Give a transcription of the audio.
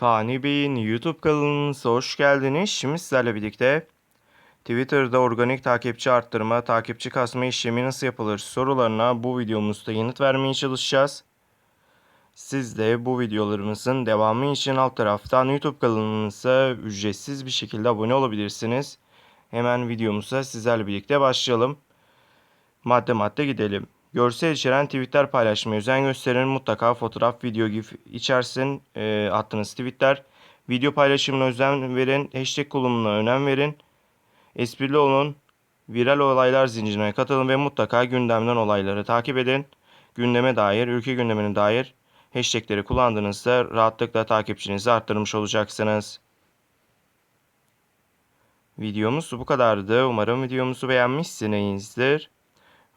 Fani Bey'in YouTube kanalınıza hoş geldiniz. Şimdi sizlerle birlikte Twitter'da organik takipçi arttırma, takipçi kasma işlemi nasıl yapılır sorularına bu videomuzda yanıt vermeye çalışacağız. Siz de bu videolarımızın devamı için alt taraftan YouTube kanalımıza ücretsiz bir şekilde abone olabilirsiniz. Hemen videomuza sizlerle birlikte başlayalım. Madde madde gidelim. Görsel içeren tweetler paylaşmaya özen gösterin. Mutlaka fotoğraf, video, gif içersin e, attığınız tweetler. Video paylaşımına özen verin. Hashtag kullanımına önem verin. Esprili olun. Viral olaylar zincirine katılın ve mutlaka gündemden olayları takip edin. Gündeme dair, ülke gündemine dair hashtagleri kullandığınızda rahatlıkla takipçinizi arttırmış olacaksınız. Videomuz bu kadardı. Umarım videomuzu beğenmişsinizdir.